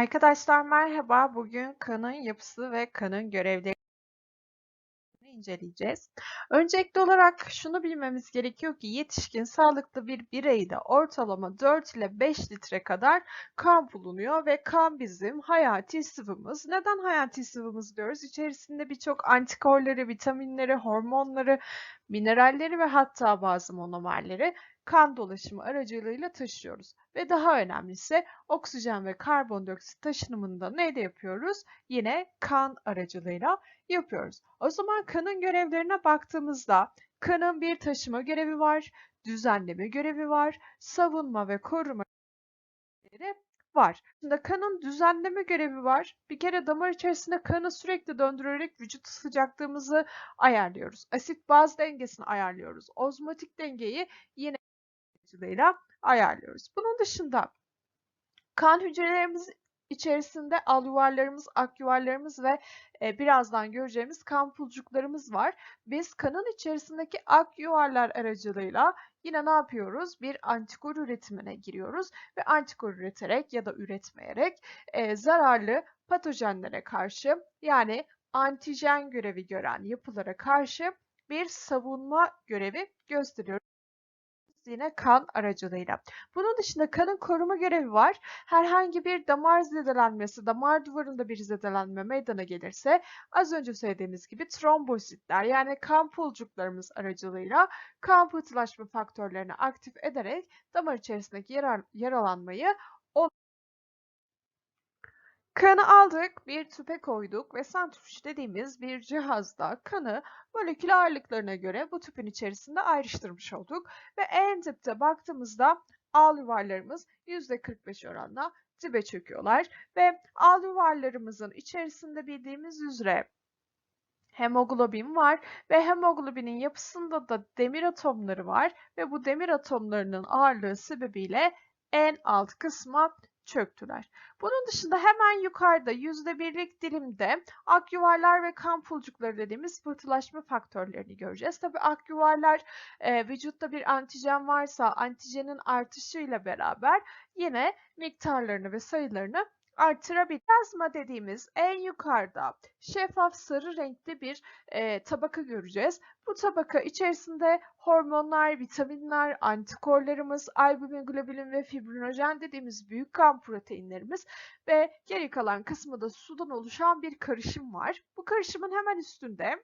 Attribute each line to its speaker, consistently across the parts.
Speaker 1: Arkadaşlar merhaba. Bugün kanın yapısı ve kanın görevlerini inceleyeceğiz. Öncelikli olarak şunu bilmemiz gerekiyor ki yetişkin sağlıklı bir bireyde ortalama 4 ile 5 litre kadar kan bulunuyor ve kan bizim hayati sıvımız. Neden hayati sıvımız diyoruz? İçerisinde birçok antikorları, vitaminleri, hormonları, mineralleri ve hatta bazı monomerleri kan dolaşımı aracılığıyla taşıyoruz. Ve daha önemlisi oksijen ve karbondioksit taşınımında neyle yapıyoruz? Yine kan aracılığıyla yapıyoruz. O zaman kanın görevlerine baktığımızda kanın bir taşıma görevi var, düzenleme görevi var, savunma ve koruma görevi var. Şimdi kanın düzenleme görevi var. Bir kere damar içerisinde kanı sürekli döndürerek vücut sıcaklığımızı ayarlıyoruz. Asit baz dengesini ayarlıyoruz. Ozmotik dengeyi yine aracılığıyla ayarlıyoruz. Bunun dışında kan hücrelerimiz içerisinde al yuvarlarımız, ak yuvarlarımız ve e, birazdan göreceğimiz kan pulcuklarımız var. Biz kanın içerisindeki ak yuvarlar aracılığıyla yine ne yapıyoruz? Bir antikor üretimine giriyoruz ve antikor üreterek ya da üretmeyerek e, zararlı patojenlere karşı yani antijen görevi gören yapılara karşı bir savunma görevi gösteriyoruz yine kan aracılığıyla. Bunun dışında kanın koruma görevi var. Herhangi bir damar zedelenmesi, damar duvarında bir zedelenme meydana gelirse az önce söylediğimiz gibi trombositler yani kan pulcuklarımız aracılığıyla kan pıhtılaşma faktörlerini aktif ederek damar içerisindeki yaralanmayı Kanı aldık, bir tüpe koyduk ve santrifüj dediğimiz bir cihazda kanı molekül ağırlıklarına göre bu tüpün içerisinde ayrıştırmış olduk. Ve en dipte baktığımızda al yuvarlarımız %45 oranla dibe çöküyorlar. Ve al yuvarlarımızın içerisinde bildiğimiz üzere hemoglobin var ve hemoglobinin yapısında da demir atomları var ve bu demir atomlarının ağırlığı sebebiyle en alt kısma çöktüler. Bunun dışında hemen yukarıda %1'lik dilimde ak yuvarlar ve kan pulcukları dediğimiz pıhtılaşma faktörlerini göreceğiz. Tabi ak yuvarlar e, vücutta bir antijen varsa antijenin artışıyla beraber yine miktarlarını ve sayılarını artırabilir. Plazma dediğimiz en yukarıda şeffaf sarı renkli bir e, tabaka göreceğiz. Bu tabaka içerisinde hormonlar, vitaminler, antikorlarımız, albumin, globulin ve fibrinojen dediğimiz büyük kan proteinlerimiz ve geri kalan kısmı da sudan oluşan bir karışım var. Bu karışımın hemen üstünde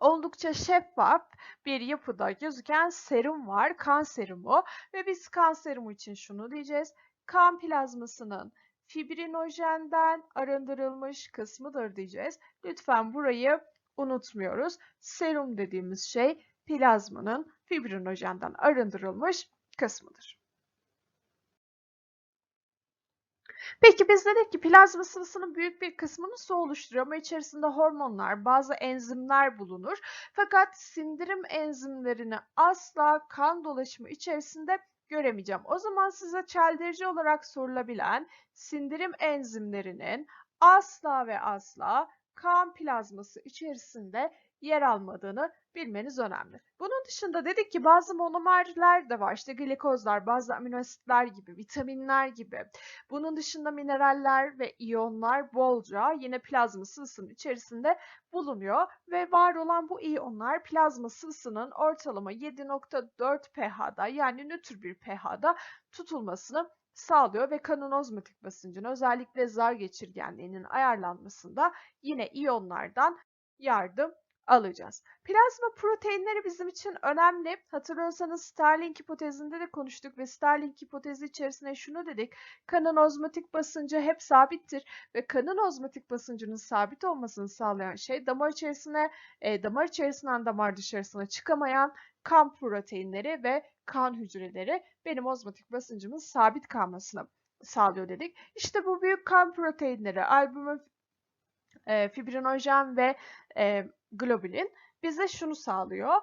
Speaker 1: oldukça şeffaf bir yapıda gözüken serum var, kan serumu ve biz kan serumu için şunu diyeceğiz. Kan plazmasının fibrinojenden arındırılmış kısmıdır diyeceğiz. Lütfen burayı unutmuyoruz. Serum dediğimiz şey plazmanın fibrinojenden arındırılmış kısmıdır. Peki biz dedik ki plazma sıvısının büyük bir kısmını su oluşturuyor ama içerisinde hormonlar, bazı enzimler bulunur. Fakat sindirim enzimlerini asla kan dolaşımı içerisinde göremeyeceğim. O zaman size çeldirici olarak sorulabilen sindirim enzimlerinin asla ve asla kan plazması içerisinde yer almadığını bilmeniz önemli. Bunun dışında dedik ki bazı monomerler de var. İşte glikozlar, bazı amino asitler gibi, vitaminler gibi. Bunun dışında mineraller ve iyonlar bolca yine plazma sıvısının içerisinde bulunuyor ve var olan bu iyonlar plazma sıvısının ortalama 7.4 pH'da yani nötr bir pH'da tutulmasını sağlıyor ve kanın ozmotik basıncın özellikle zar geçirgenliğinin ayarlanmasında yine iyonlardan yardım alacağız. Plazma proteinleri bizim için önemli. Hatırlıyorsanız Starling hipotezinde de konuştuk ve Starling hipotezi içerisinde şunu dedik. Kanın ozmotik basıncı hep sabittir ve kanın ozmotik basıncının sabit olmasını sağlayan şey damar içerisine, e, damar içerisinden damar dışarısına çıkamayan kan proteinleri ve kan hücreleri benim ozmotik basıncımın sabit kalmasını sağlıyor dedik. İşte bu büyük kan proteinleri, albumin, e, fibrinojen ve e, globulin bize şunu sağlıyor.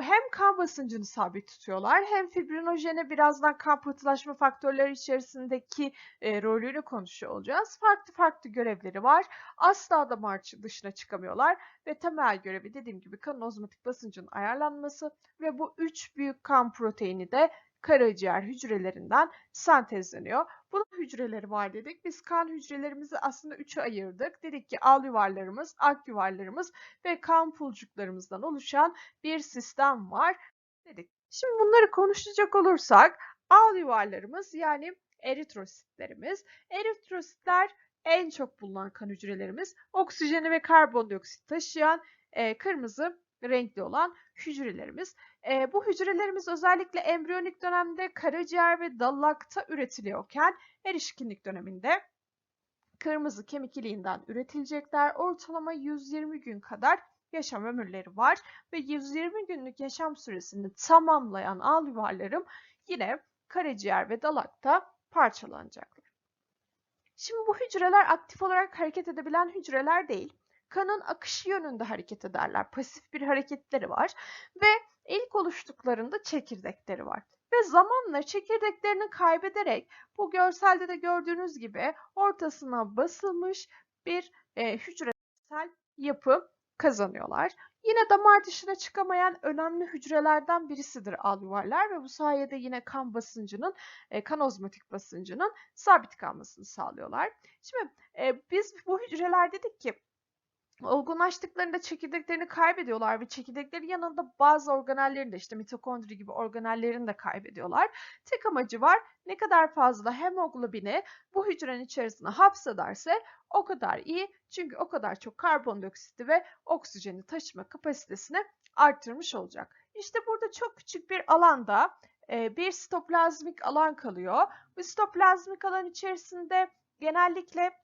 Speaker 1: hem kan basıncını sabit tutuyorlar hem fibrinojene birazdan kan pıhtılaşma faktörleri içerisindeki rolünü konuşuyor olacağız. Farklı farklı görevleri var. Asla damar dışına çıkamıyorlar ve temel görevi dediğim gibi kan ozmotik basıncın ayarlanması ve bu üç büyük kan proteini de karaciğer hücrelerinden sentezleniyor. Bunun hücreleri var dedik. Biz kan hücrelerimizi aslında üçe ayırdık. Dedik ki al yuvarlarımız, ak yuvarlarımız ve kan pulcuklarımızdan oluşan bir sistem var dedik. Şimdi bunları konuşacak olursak al yuvarlarımız yani eritrositlerimiz. Eritrositler en çok bulunan kan hücrelerimiz. Oksijeni ve karbondioksit taşıyan e, kırmızı renkli olan hücrelerimiz. E, bu hücrelerimiz özellikle embriyonik dönemde karaciğer ve dalakta üretiliyorken erişkinlik döneminde kırmızı kemik iliğinden üretilecekler. Ortalama 120 gün kadar yaşam ömürleri var ve 120 günlük yaşam süresini tamamlayan al yuvarlarım yine karaciğer ve dalakta parçalanacaklar. Şimdi bu hücreler aktif olarak hareket edebilen hücreler değil. Kanın akışı yönünde hareket ederler. Pasif bir hareketleri var ve ilk oluştuklarında çekirdekleri var. Ve zamanla çekirdeklerini kaybederek bu görselde de gördüğünüz gibi ortasına basılmış bir e, hücresel yapı kazanıyorlar. Yine damar dışına çıkamayan önemli hücrelerden birisidir alüvarlar ve bu sayede yine kan basıncının, e, kan ozmotik basıncının sabit kalmasını sağlıyorlar. Şimdi e, biz bu hücreler dedik ki olgunlaştıklarında çekirdeklerini kaybediyorlar ve çekirdeklerin yanında bazı organellerini de işte mitokondri gibi organellerini de kaybediyorlar. Tek amacı var ne kadar fazla hemoglobini bu hücrenin içerisine hapsederse o kadar iyi. Çünkü o kadar çok karbondioksiti ve oksijeni taşıma kapasitesini arttırmış olacak. İşte burada çok küçük bir alanda e, bir sitoplazmik alan kalıyor. Bu sitoplazmik alan içerisinde genellikle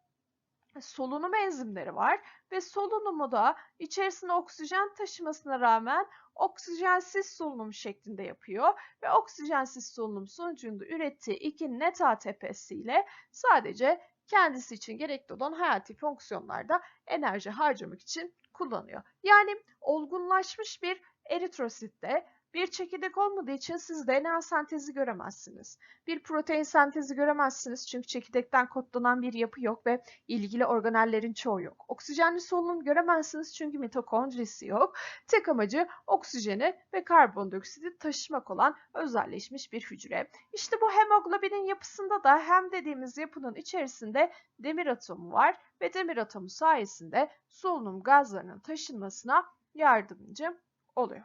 Speaker 1: solunum enzimleri var ve solunumu da içerisine oksijen taşımasına rağmen oksijensiz solunum şeklinde yapıyor ve oksijensiz solunum sonucunda ürettiği iki net ATP'si ile sadece kendisi için gerekli olan hayati fonksiyonlarda enerji harcamak için kullanıyor. Yani olgunlaşmış bir eritrositte bir çekirdek olmadığı için siz DNA sentezi göremezsiniz. Bir protein sentezi göremezsiniz çünkü çekirdekten kodlanan bir yapı yok ve ilgili organellerin çoğu yok. Oksijenli solunum göremezsiniz çünkü mitokondrisi yok. Tek amacı oksijeni ve karbondioksiti taşımak olan özelleşmiş bir hücre. İşte bu hemoglobinin yapısında da hem dediğimiz yapının içerisinde demir atomu var ve demir atomu sayesinde solunum gazlarının taşınmasına yardımcı oluyor.